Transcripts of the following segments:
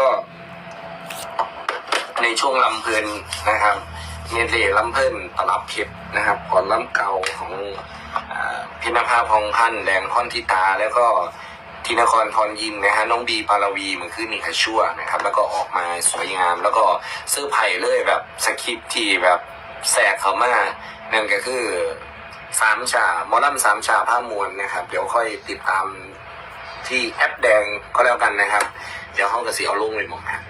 ก็ ในช่วงลำเพลินนะครับเมดเลย์ลำเพลินตลับเพชรนะครับก่อนลำเก่าของอพินภาพองพันธ์แดงพรทิตา แล้วก็ทินครพรยินนะฮะน้องบีปาราวีมันคือนี่ค่ะชั่วนะครับ แล้วก็ออกมาสวยงาม แล้วก็เสื้อไผ่เลยแบบสคริปที่แบบแสกเขามานั่นก็คือสามชาหมอลำสามชาผ้ามวลนะครับ เดี๋ยวค่อยติดตาม ที่แอปแดงก็แล้วกันนะครับ เดี๋ยวเขากระสีเอาลงเลยหมดนะ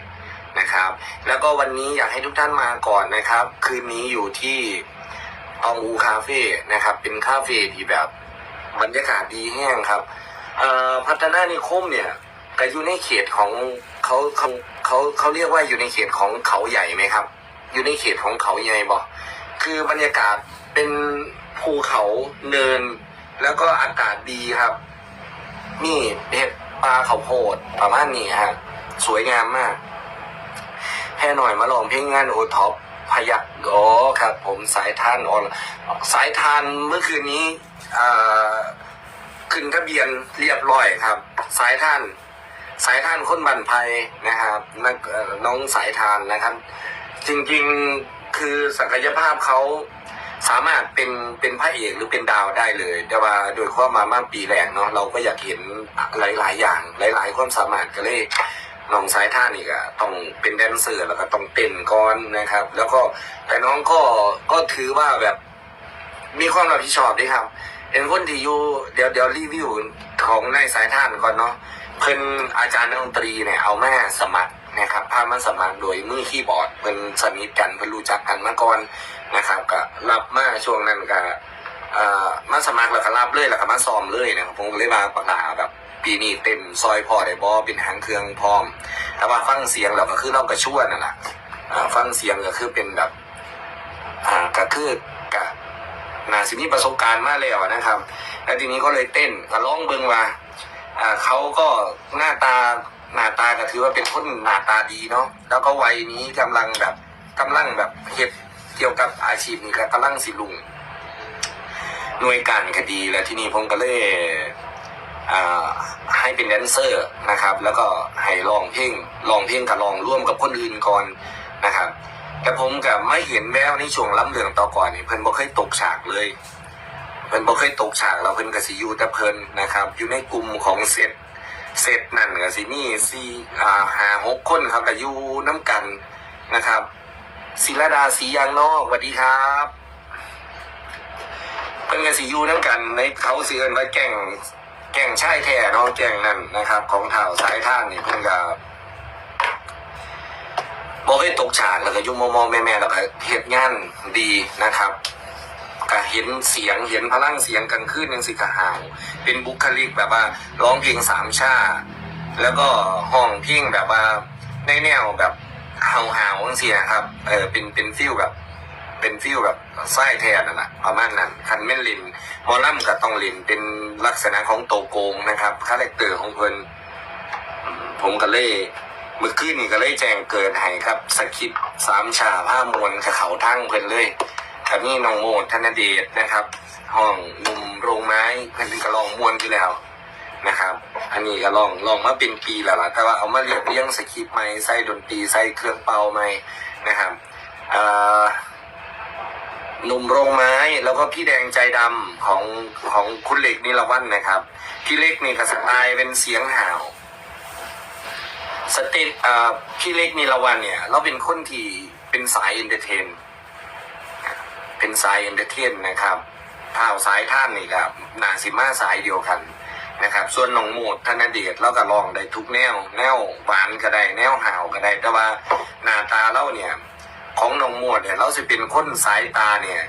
นะครับ แล้วก็วันนี้อยากให้ทุกท่านมาก่อนนะครับ คืนนี้อยู่ที่ตองอูคาเฟ่นะครับ เป็นคาเฟ่ที่แบบบรรยากาศดีแห้งครับพัฒนานิคมเนี่ยก็อยู่ในเขตของเขาเขาเขาเขาเรียกว่าอยู่ในเขตของเขาใหญ่ไหมครับ อยู่ในเขตของเขาใหญ่บ่คือบรรยากาศเป็นภูเขาเนิน แล้วก็อากาศดีครับ นี่เห็ดปลาเขาโพดประมาณนี้ฮะ สวยงามมากแห่หน่อยมาลองเพลงงานโอท็อปพยักอ๋อครับ ผมสายทานออนสายทานเมื่อคืนนี้ขึ้นทะเบียนเรียบร้อยครับ สายทาน สายทานคนบันไพนะครับน,น้องสายทานนะครับ จริงๆคือศักยภาพเขา สามารถเป็นเป็นพระเอกหรือเป็นดาวได้เลย แต่ว่าโดยความมามาปีแรกเนาะเราก็อยากเห็นหลาย ๆ อย่างหลาย ๆ ความสามารถก็เลยน้องสายท่านอีกอะต้องเป็นแดนเซอร์แล้วก็ต้องเต้นก่อนนะครับ แล้วก็แต่น้องก็ก็ถือว่าแบบมีความรับผิดชอบด้วยครับเป็นคนที่อยู่เดี๋ยวเดี๋ยวรีวิวของนายสายท่านก่อนเนาะเพิ่นอาจารย์ดนตรีเนี่ยเอาแม่สมัคร นะครับพามาสมัครโดยมือคีย์บอร์ดเพิ่นสนิทกันเพิ่นรู้จักกันมาก่อนนะครับก็รับมาช่วงนั้นก็เอ่อมาสมัครแล้วก็รับเลยแล้วก็มาซ้อมเลยนะครับผมเลยมาประกาศแบบปีนี้เต็มซอยพอได้บอเป็นหางเครื่องพร้อม แต่ว่าฟังเสียงเราก็คือเรากระชวนั่นแหละฟังเสียงก็คือเป็นแบบอ่าก็คือกะนาสิมีประสบการณ์มาแล้วนะครับ แล้วทีนี้ก็เลยเต้นก็ร้องเบิงว่าอ่าเขาก็หน้าตา หน้าตาก็ถือว่าเป็นคนหน้าตาดีเนาะแล้วก็วัยนี้กำลังแบบกำลังแบบเฮ็ดเกี่ยวกับอาชีพนี้ก็กำลังสิลุงหน่วยการคดีแล้วที่นี่ผมก็เลยให้เป็นแดนเซอร์นะครับ แล้วก็ให้ลองเพลงลองเพลงกับลองร่วมกับคนอื่นก่อนนะครับ แต่ผมกับไม่เห็นแววในช่วงล้ำเรืองต่อก่อนนี่เพิ่นบ่เคยตกฉากเลย เพิ่นบ่เคยตกฉากเราเพิ่นก็สิยูแต่เพิ่นนะครับ อยู่ในกลุ่มของเซต เซตนั่นก็สิมีสี่อ่าหาหกคนครับก็อยู่น้ำกันนะครับศิลดาศรียางนอกสวัสดีครับเพิ่นก็สิอยู่น้ำกันในเขาเสิเอิ้นว่าแก่งแก่งชายแท้เนาะแก่งนั่นนะครับ ของเท่าสายท่านนี่เพิ่นก็บบอกให้ตกฉากแล้วก็ยุ่มมองๆแม่แล้วก็เฮ็ดงานดีนะครับ ก็เห็นเสียงเห็นพลังเสียงกลางคืนยังสิกะหาวเป็นบุคลิกแบบว่าร้องเพลงสามชาแล้วก็ห้องเพลงแบบว่าในแนวแบบเฮาๆจังซี่นะครับเออเป็นเป็นฟิลแบบ เป็นฟิลแบบไส้แทนนั่นแหละประมาณนั้นคันแม่นลินมอลัมกับต้องลินเป็นลักษณะของโตโกงนะครับคาแรคเตอร์ของเพิ่นผมก็เลยเมื่อคืนนี่ก็เลยแจ้งเกิดให้ครับสคริปสามฉาผ้ามวลกับเขาทั้งเพิ่นเลย กับนี่น้องโมดธนเดชนะครับ ห้องหนุ่มโรงไม้เพิ่นก็ลองมวนอยู่แล้วนะครับ อันนี้ก็ลองลองมาเป็นปีแล้วล่ะแต่ว่าเอามาเรียบเรียงสคริปต์ใหม่ใส่ดนตรีใส่เครื่องเป่าใหม่นะครับหนุ่มโรงไม้แล้วก็พี่แดงใจดำของของคุณเล็กนิรวันนะครับ พี่เล็กนี่ก็สไตล์เป็นเสียงห่าวสเตตพี่เล็กนิรวันเนี่ย เราเป็นคนที่เป็นสายเอนเตอร์เทน เป็นสายเอนเตอร์เทนนะครับท่าวสายท่านนี่ครับนาซิมาสายเดียวกันนะครับ ส่วนน้องโมดธนเดชเราก็ลองได้ทุกแนว แนวหวานก็ได้แนวห่าวก็ได้ แต่ว่าหน้าตาเราเนี่ย ของน้องมวดเนี่ยเราสิเป็นคนสายตาเนี่ย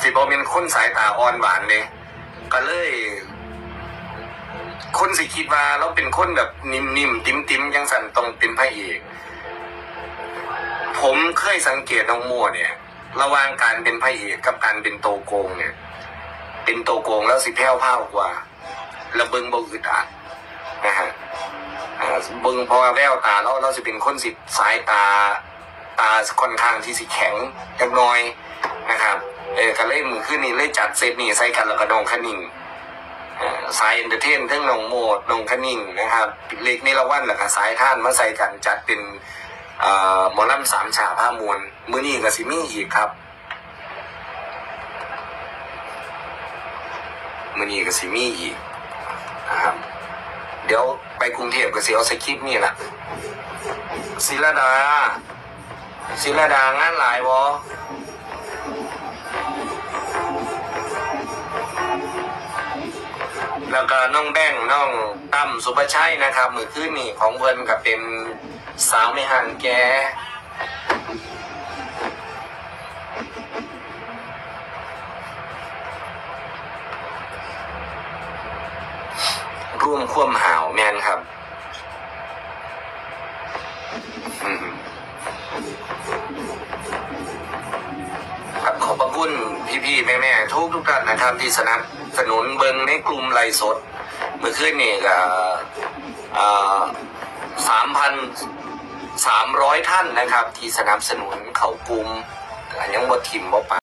สิบอเป็นคนสายตาอ่อนหวานเลยก็เลย คนสิคิดว่าเราเป็นคนแบบนิ่มๆติ้มๆยังสันตรงเป็นพระเอกผมเคยสังเกตน้องมัวเนี่ย ระหว่างการเป็นพระเอกกับการเป็นโตโกงเนี่ย เป็นโตโกงแล้วสิแพ้วพ้าวกว่าระเบิงบ่อึดอัดนะฮะเบิงพระแววตาเราเราจะเป็นคนสิสายตาตาค่อนข้างที่สิแข็งจักหน้อยนะครับเออก็เล่นมือขึ้นนี่เล่นจัดเซตนี่ใส่กันแล้วก็นองขนิ่งสายเอนเตอร์เทนทั้งนองโมดนองคนิ่งนะครับเล็กนี่ละวันแล้วก็สายท่านมาใส่กันจัดเป็น หมอลำสามฉาผ้ามวลมือนี้ก็สิมีอีกครับมือนี้ก็สิมีอีกนะครับเดี๋ยวไปกรุงเทพก็สิเอาสคริปนี่แหละศิลดาศิลดางานหลายวะแล้วก็น้องแบงน้องตั้มสุภชัยนะครับ มือขึ้นนี่ของเพิ่นกับเป็น สาวไม่หันแก ร่วมควมหาวแมนครับอืมครับขอบพระคุณพี่ๆแม่ๆทุกทุกท่านนะครับ ที่สนับสนุนเบิงในกลุ่มไลสด เมื่อคืนนี่ก็สามพัน สามร้อยท่านนะครับ ที่สนับสนุนเขากลุ่มอันยังบดทิมบ่ปะ